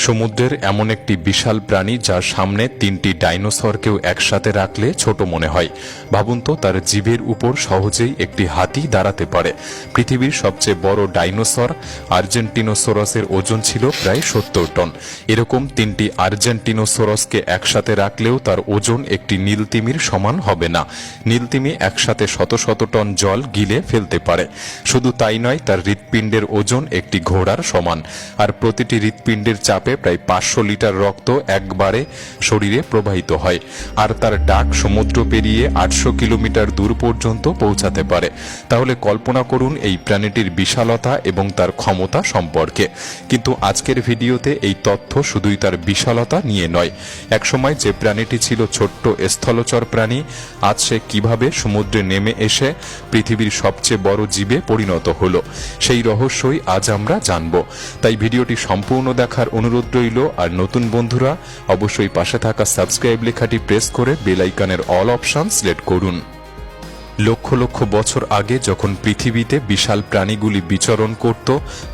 সমুদ্রের এমন একটি বিশাল প্রাণী যার সামনে তিনটি ডাইনোসরকেও একসাথে রাখলে ছোট মনে হয়। ভাবুন তো, তার জীবের উপর সহজেই একটি হাতি দাঁড়াতে পারে। পৃথিবীর সবচেয়ে বড় ডাইনোসর আর্জেন্টিনোসোরাসের ওজন ছিল প্রায় সত্তর টন। এরকম তিনটি আর্জেন্টিনোসোরাসকে একসাথে রাখলেও তার ওজন একটি নীলতিমির সমান হবে না। নীলতিমি একসাথে শত শত টন জল গিলে ফেলতে পারে। শুধু তাই নয়, তার হৃৎপিণ্ডের ওজন একটি ঘোড়ার সমান। আর প্রতিটি হৃৎপিণ্ডের চাপে প্রায় পাঁচশো লিটার রক্ত একবারে শরীরে প্রবাহিত হয় আর তার ডাক সমুদ্র পেরিয়ে আটশো কিলোমিটার দূর পর্যন্ত পৌঁছাতে পারে। তাহলে কল্পনা করুন এই প্রাণীটির বিশালতা এবং তার ক্ষমতা সম্পর্কে। কিন্তু আজকের ভিডিওতে এই তথ্য শুধুই তার বিশালতা নিয়ে নয়। একসময় যে প্রাণীটি ছিল ছোট্ট স্থলচর প্রাণী, আজ সে কীভাবে সমুদ্রে নেমে এসে পৃথিবীর সবচেয়ে বড় জীবে পরিণত হলো, সেই রহস্যই আজ আমরা জানব। তাই ভিডিওটি সম্পূর্ণ দেখার অনুরোধ রইল, আর নতুন বন্ধুরা, অবশ্যই পাশে থাকা সাবস্ক্রাইব লেখাটি প্রেস করে বেলাইকানের অল অপশন সিলেক্ট করুন। লক্ষ লক্ষ বছর আগে যখন পৃথিবীতে বিশাল প্রাণীগুলি বিচরণ করত,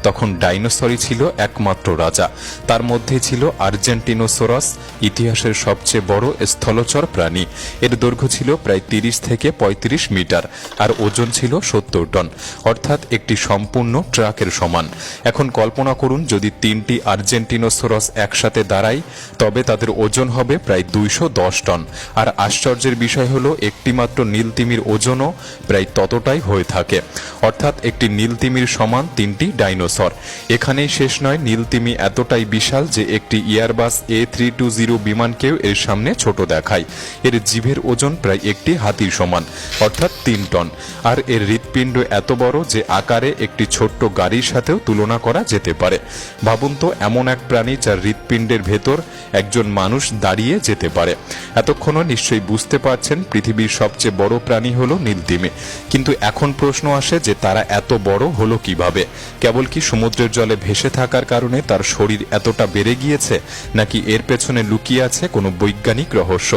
তখন ডাইনোসরই ছিল একমাত্র রাজা। তার মধ্যে ছিল আর্জেন্টিনোসোরাস, ইতিহাসের সবচেয়ে বড় স্থলচর প্রাণী। এর দৈর্ঘ্য ছিল প্রায় তিরিশ থেকে ৩৫ মিটার, আর ওজন ছিল সত্তর টন, অর্থাৎ একটি সম্পূর্ণ ট্রাকের সমান। এখন কল্পনা করুন, যদি তিনটি আর্জেন্টিনোসোরাস একসাথে দাঁড়ায়, তবে তাদের ওজন হবে প্রায় দুইশো দশ টন। আর আশ্চর্যের বিষয় হলো, একটিমাত্র নীলতিমির ওজনও প্রায় ততটাই হয়ে থাকে। অর্থাৎ একটি নীলতিমির সমান তিনটি ডাইনোসর। এখানেই শেষ নয়, নীলতিমি এতটাই বিশাল যে একটি Airbus A three two zero বিমানকেও এর সামনে ছোট দেখায়। এর জিভের ওজন প্রায় একটি হাতির সমান, অর্থাৎ তিন টন। আর এর হৃৎপিণ্ড এত বড় যে আকারে একটি ছোট্ট গাড়ির সাথেও তুলনা করা যেতে পারে। ভাবুন তো, এমন এক প্রাণী যার হৃৎপিণ্ডের ভেতর একজন মানুষ দাঁড়িয়ে যেতে পারে। এতক্ষণও নিশ্চয়ই বুঝতে পারছেন, পৃথিবীর সবচেয়ে বড় প্রাণী হলো নীলতিমি কিন্তু এখন প্রশ্ন আসে যে তারা এত বড় হলো কীভাবে? কেবল কি সমুদ্রের জলে ভেসে থাকার কারণে তার শরীর এতটা বেড়ে গিয়েছে, নাকি এর পেছনে লুকিয়ে আছে কোনো বৈজ্ঞানিক রহস্য?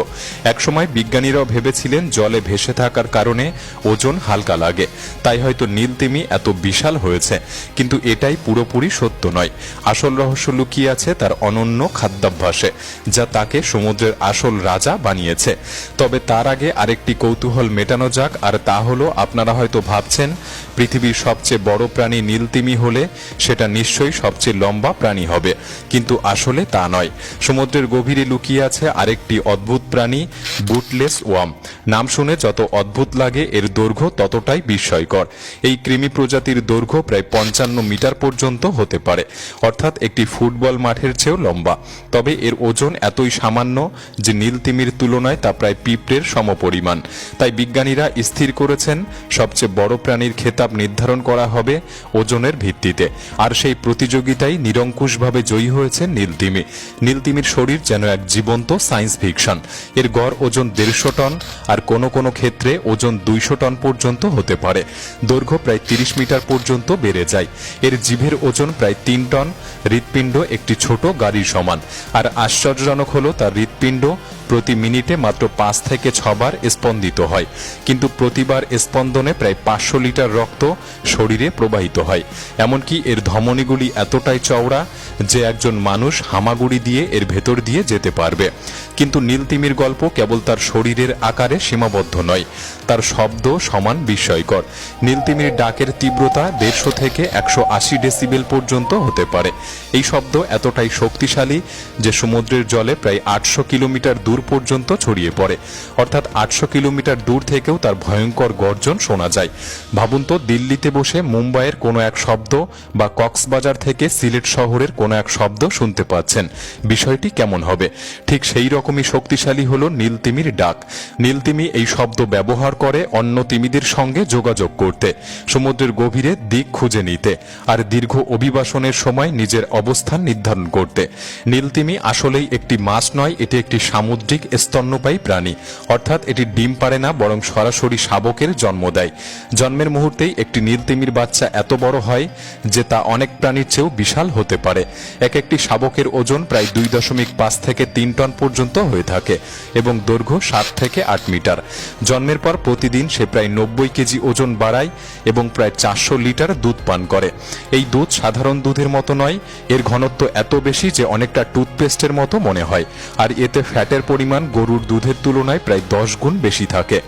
একসময় বিজ্ঞানীরাও ভেবেছিলেন জলে ভেসে থাকার কারণে ওজন হালকা লাগে, তাই হয়তো নীলতিমি এত বিশাল হয়েছে, কিন্তু এটাই পুরোপুরি সত্য নয়। আসল রহস্য লুকিয়ে আছে তার অনন্য খাদ্যাভ্যাসে, যা তাকে সমুদ্রের আসল রাজা বানিয়েছে। তবে তার আগে আরেকটি কৌতূহল মেটানো যাক আর তা হলো, আপনারা হয়তো ভাবছেন, পৃথিবীর সবচেয়ে বড় প্রাণী নীলতিমি হলে সেটা নিশ্চয়ই সবচেয়ে লম্বা প্রাণী হবে। কিন্তু আসলে তা নয়। সমুদ্রের গভীরে লুকিয়ে আছে আরেকটি অদ্ভুত প্রাণী, বুটলেস ওয়াম নাম শুনে যত অদ্ভুত লাগে, এর দৈর্ঘ্য ততটাই বিস্ময়কর। এই কৃমি প্রজাতির দৈর্ঘ্য প্রায় পঞ্চান্ন মিটার পর্যন্ত হতে পারে। অর্থাৎ একটি ফুটবল মাঠের চেয়েও লম্বা। তবে এর ওজন এতই সামান্য যে নীলতিমির তুলনায় তা প্রায় পিঁপড়ের সমপরিমাণ। তাই বিজ্ঞানীরা স্থির করেছেন। সবচেয়ে বড় প্রাণীর খেতাব নির্ধারণ করা হবে ওজনের ভিত্তিতে। আর সেই প্রতিযোগিতায় নিরঙ্কুশভাবে জয়ী হয়েছে নীলতিমি। নীলতিমির শরীর যেন এক জীবন্ত সায়েন্স ফিকশন। এর গড় ওজন দেড়শো টন আর কোনো কোনো ক্ষেত্রে ওজন দুইশো টন পর্যন্ত হতে পারে। দৈর্ঘ্য প্রায় তিরিশ মিটার পর্যন্ত বেড়ে যায়। এর জিভের ওজন প্রায় তিন টন। হৃৎপিণ্ড একটি ছোট গাড়ির সমান। আর আশ্চর্যজনক হলো তার হৃৎপিণ্ড প্রতি মিনিটে মাত্র পাঁচ থেকে ছবার স্পন্দিত হয়। কিন্তু প্রতিবার স্পন্দনে প্রায় পাঁচশো লিটার রক্ত শরীরে প্রবাহিত হয়। এমনকি এর ধমনীগুলি এতটাই চওড়া যে একজন মানুষ হামাগুড়ি দিয়ে এর ভেতর দিয়ে যেতে পারবে। কিন্তু নীলতিমির গল্প কেবল তার শরীরের আকারে সীমাবদ্ধ নয়, তার শব্দ সমান বিস্ময়কর। নীলতিমির ডাকের তীব্রতা দেড়শো থেকে একশো আশি ডেসিবেল পর্যন্ত হতে পারে। এই শব্দ এতটাই শক্তিশালী যে সমুদ্রের জলে প্রায় আটশো কিলোমিটার দূর পর্যন্ত ছড়িয়ে পড়ে। অর্থাৎ আটশো কিলোমিটার দূর থেকেও তার ভয়ঙ্কর গর্জন শোনা যায়। ভাবুন তো, দিল্লিতে বসে মুম্বাইয়ের কোনো এক শব্দ বা কক্সবাজার থেকে সিলেট শহরের কোনো এক শব্দ শুনতে পাচ্ছেন। বিষয়টি কেমন হবে? ঠিক সেই রকমই শক্তিশালী হলো নীলতিমির ডাক। নীলতিমি এই শব্দ ব্যবহার করে অন্য তিমিদের সঙ্গে যোগাযোগ করতে, সমুদ্রের গভীরে দিক খুঁজে নিতে, আর দীর্ঘ অভিবাসনের সময় নিজের অবস্থান নির্ধারণ করতে। নীলতিমি আসলেই একটি মাছ নয়, এটি একটি সামুদ্রিক স্তন্যপায়ী প্রাণী। অর্থাৎ এটি ডিম পারে না, বরং সরাসরি শাবকের জন্ম দেয়। জন্মের মুহূর্তেই একটি নীলতিমির বাচ্চা এত বড় হয় যে তা অনেক প্রাণীর চেয়েও বিশাল হতে পারে। এক একটি শাবকের ওজন প্রায় দুই দশমিক পাঁচ থেকে তিন টন পর্যন্ত হয়ে থাকে এবং দৈর্ঘ্য সাত থেকে আট মিটার। জন্মের পর প্রতিদিন সে প্রায় নব্বই কেজি ওজন বাড়ায় এবং প্রায় চারশো লিটার দুধ পান করে। এই দুধ সাধারণ দুধের মতো নয়, এর ঘনত্ব এত বেশি যে অনেকটা টুথপেস্টের মতো মনে হয়। আর এতে ফ্যাটের পরিমাণ গরুর দুধের তুলনায় প্রায় দশ গুণ বেশি থাকে।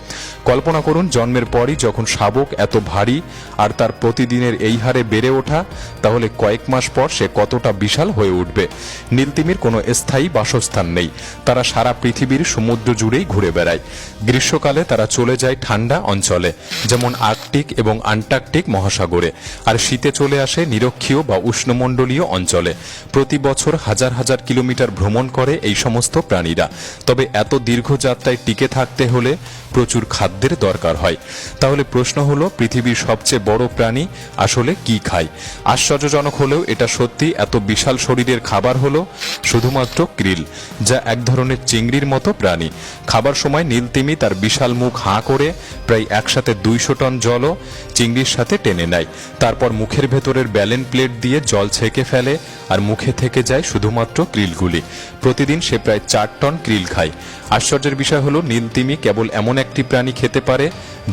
কল্পনা করুন, জন্মের পরই যখন শাবক এত ভারী আর তার প্রতিদিনের এই হারে বেড়ে ওঠা, তাহলে কয়েক মাস পর সে কতটা বিশাল হয়ে উঠবে? নীলতিমির কোনো স্থায়ী বাসস্থান নেই। তারা সারা পৃথিবীর সমুদ্র জুড়েই ঘুরে বেড়ায়। গ্রীষ্মকালে তারা চলে যায় ঠান্ডা অঞ্চলে, যেমন আর্কটিক এবং আন্টার্কটিক মহাসাগরে, আর শীতে চলে আসে নিরক্ষীয় বা উষ্ণমণ্ডলীয় অঞ্চলে। প্রতি বছর হাজার হাজার কিলোমিটার ভ্রমণ করে এই সমস্ত প্রাণীরা। তবে এত দীর্ঘ যাত্রায় টিকে থাকতে হলে প্রচুর খাদ্যের দরকার হয়। তাহলে প্রশ্ন হলো, পৃথিবীর সবচেয়ে বড় প্রাণী আসলে কি খায়? আশ্চর্যজনক হলেও এটা সত্যি এত বিশাল শরীরের খাবার হলো শুধুমাত্র ক্রিল, যা এক ধরনের চিংড়ির মতো প্রাণী। খাবার সময় নীলতিমি তার বিশাল মুখ হাঁ করে প্রায় একসাথে দুইশো টন জলও চিংড়ির সাথে টেনে নেয়। তারপর মুখের ভেতরের ব্যালেন প্লেট দিয়ে জল ছেঁকে ফেলে আর মুখে থেকে যায় শুধুমাত্র ক্রিলগুলি। প্রতিদিন সে প্রায় চার টন ক্রিল খায়। আশ্চর্যের বিষয় হলো, নীলতিমি কেবল এমন একটি প্রাণী খেতে পারে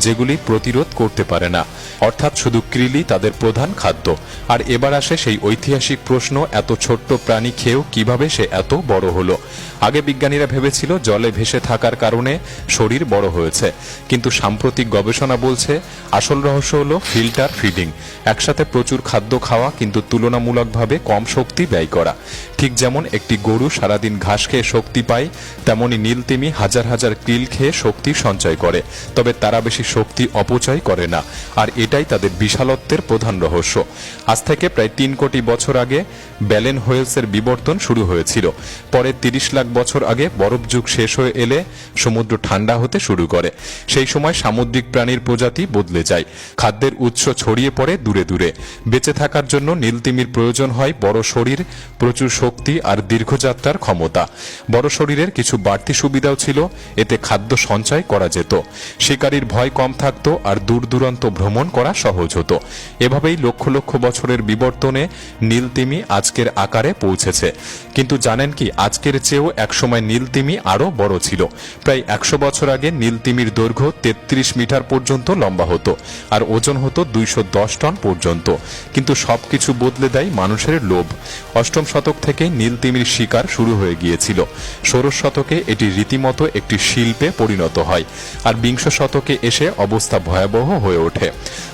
যেগুলি প্রতিরোধ করতে পারে না। অর্থাৎ শুধু ক্রিলি তাদের প্রধান খাদ্য। আর এবার আসে সেই ঐতিহাসিক প্রশ্ন, এত ছোট্ট প্রাণী খেয়েও কীভাবে সে এত বড় হলো? আগে বিজ্ঞানীরা ভেবেছিল জলে ভেসে থাকার কারণে শরীর বড় হয়েছে। কিন্তু সাম্প্রতিক গবেষণা বলছে, আসল রহস্য হলো ফিল্টার ফিডিং। একসাথে প্রচুর খাদ্য খাওয়া কিন্তু তুলনামূলকভাবে কম শক্তি ব্যয় করা। ঠিক যেমন একটি গরু সারাদিন ঘাস খেয়ে শক্তি পায়, তেমনি নীলতিমি হাজার হাজার কিল খেয়ে শক্তি সঞ্চয় করে। তবে তারা বেশি শক্তি অপচয় করে না। আর এটাই তাদের বিশালত্বের প্রধান রহস্য। আজ থেকে প্রায় তিন কোটি বছর আগে ব্যালেন হোয়েলসের বিবর্তন শুরু হয়েছিল। পরে তিরিশ লাখ বছর আগে বরফ যুগ শেষ হয়ে এলে সমুদ্র ঠান্ডা হতে শুরু করে। সেই সময় সামুদ্রিক প্রাণীর প্রজাতি বদলে যায়। খাদ্যের উৎস ছড়িয়ে পড়ে দূরে দূরে। বেঁচে থাকার জন্য নীলতিমির প্রয়োজন হয় বড় শরীর, প্রচুর শক্তি আর দীর্ঘযাত্রার ক্ষমতা। বড় শরীরের কিছু বাড়তি সুবিধাও ছিল, এতে খাদ্য সঞ্চয় করা যেত। শিকারীর ভয় কম থাকতো আর দূর দূরান্ত ভ্রমণ করা সহজ হতো। এভাবেই লক্ষ লক্ষ বছরের বিবর্তনে নীলতিমি আজকের আকারে পৌঁছেছে। কিন্তু জানেন কি, আজকের চেয়েও একসময় নীলতিমি আরও বড় ছিল। প্রায় একশো বছর আগে নীলতিমির দৈর্ঘ্য তেত্রিশ মিটার পর্যন্ত লম্বা হতো আর ওজন হতো দুইশো দশ টন পর্যন্ত। কিন্তু সবকিছু বদলে দেয় মানুষের লোভ। অষ্টম শতক থেকে নীলতিমির শিকার শুরু হয়ে গিয়েছিল। ষোড়শ শতকে এটি রীতিমতো একটি শিল্পে পরিণত হয়। আর বিংশ শতকে এসে অবস্থা ভয়াবহ হয়ে ওঠে।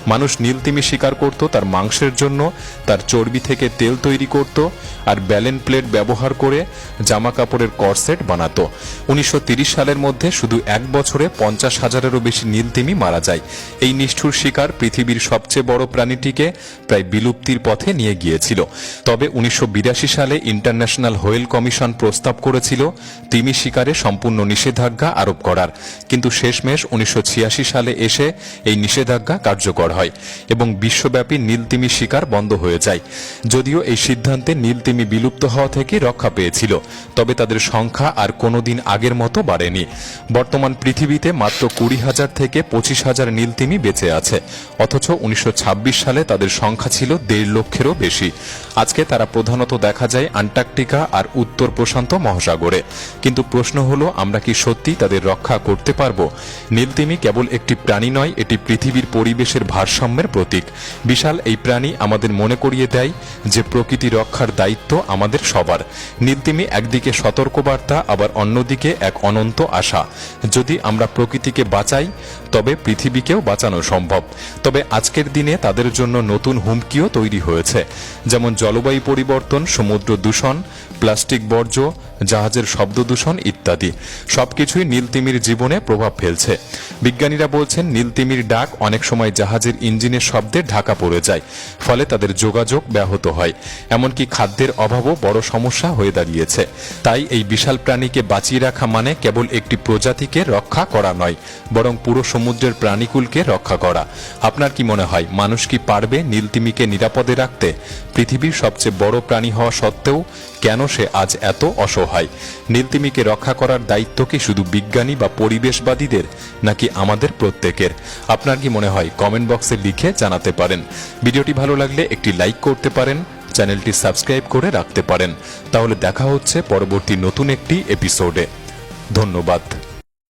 মানুষ নীলতিমি শিকার করত তার মাংসের জন্য, তার চর্বি থেকে তেল তৈরি করত আর ব্যালেন প্লেট ব্যবহার করে জামা কাপড়ের করসেট বানাতো। উনিশশো সালের মধ্যে শুধু এক বছরে পঞ্চাশ হাজারেরও বেশি নীলতিমি মারা যায়। এই নিষ্ঠুর শিকার পৃথিবীর সবচেয়ে বড় প্রাণীটিকে প্রায় বিলুপ্তির পথে নিয়ে গিয়েছিল। তবে উনিশশো বিরাশি সালে ইন্টারন্যাশনাল হোয়েল কমিশন প্রস্তাব করেছিল, তিমি শিকারে সম্পূর্ণ নিষেধাজ্ঞা আরোপ করার। কিন্তু শেষমেশ উনিশশো ছিয়াশি সালে এসে এই নিষেধাজ্ঞা কার্যকর হয় এবং বিশ্বব্যাপী নীলতিমি শিকার বন্ধ হয়ে যায়। যদিও এই সিদ্ধান্তে নীলতিমি বিলুপ্ত হওয়া থেকে রক্ষা পেয়েছিল, তবে তাদের সংখ্যা আর কোনোদিন আগের মতো বাড়েনি। বর্তমান পৃথিবীতে মাত্র কুড়ি হাজার থেকে পঁচিশ হাজার নীলতিমি বেঁচে আছে, অথচ উনিশশো ছাব্বিশ সালে তাদের সংখ্যা ছিল দেড় লক্ষেরও বেশি। আজকে তারা প্রধানত দেখা যায় আন্টার্কটিকা আর উত্তর প্রশান্ত মহাসাগরে। কিন্তু প্রশ্ন হলো, আমরা কি সত্যি তাদের রক্ষা করতে পারব? নীলতিমি কেবল একটি প্রাণী নয়, এটি পৃথিবীর পরিবেশের ভারসাম্যের প্রতীক। বিশাল এই প্রাণী আমাদের মনে করিয়ে দেয় যে প্রকৃতি রক্ষার দায়িত্ব আমাদের সবার। নীলতিমি একদিকে সতর্কবার্তা, আবার অন্যদিকে এক অনন্ত আশা। যদি আমরা প্রকৃতিকে বাঁচাই, তবে পৃথিবীকেও বাঁচানো সম্ভব। তবে আজকের দিনে তাদের জন্য নতুন হুমকিও তৈরি হয়েছে। যেমন জলবায়ু পরিবর্তন, সমুদ্র দূষণ, প্লাস্টিক বর্জ্য, জাহাজের শব্দ দূষণ ইত্যাদি। সবকিছুই নীলতিমির জীবনে প্রভাব ফেলছে। বিজ্ঞানীরা বলছেন, নীলতিমির ডাক অনেক সময় জাহাজের ইঞ্জিনের শব্দে ঢাকা পড়ে যায়, ফলে তাদের যোগাযোগ ব্যাহত হয়। এমনকি খাদ্যের অভাবও বড় সমস্যা হয়ে দাঁড়িয়েছে। তাই এই বিশাল প্রাণীকে বাঁচিয়ে রাখা মানে কেবল একটি প্রজাতিকে রক্ষা করা নয়, বরং পুরো সমুদ্রের প্রাণীকুলকে রক্ষা করা। আপনার কি মনে হয়, মানুষ কি পারবে নীলতিমিকে নিরাপদে রাখতে? পৃথিবীর সবচেয়ে বড় প্রাণী হওয়া সত্ত্বেও কেন সে আজ এত অসহায়? নীলতিমিকে রক্ষা করার দায়িত্ব কি শুধু বিজ্ঞানী বা পরিবেশবাদীদের, নাকি আমাদের প্রত্যেকের? আপনার কি মনে হয় কমেন্ট বক্সে লিখে জানাতে পারেন। ভিডিওটি ভালো লাগলে একটি লাইক করতে পারেন, চ্যানেলটি সাবস্ক্রাইব করে রাখতে পারেন। তাহলে দেখা হচ্ছে পরবর্তী নতুন একটি এপিসোডে। ধন্যবাদ।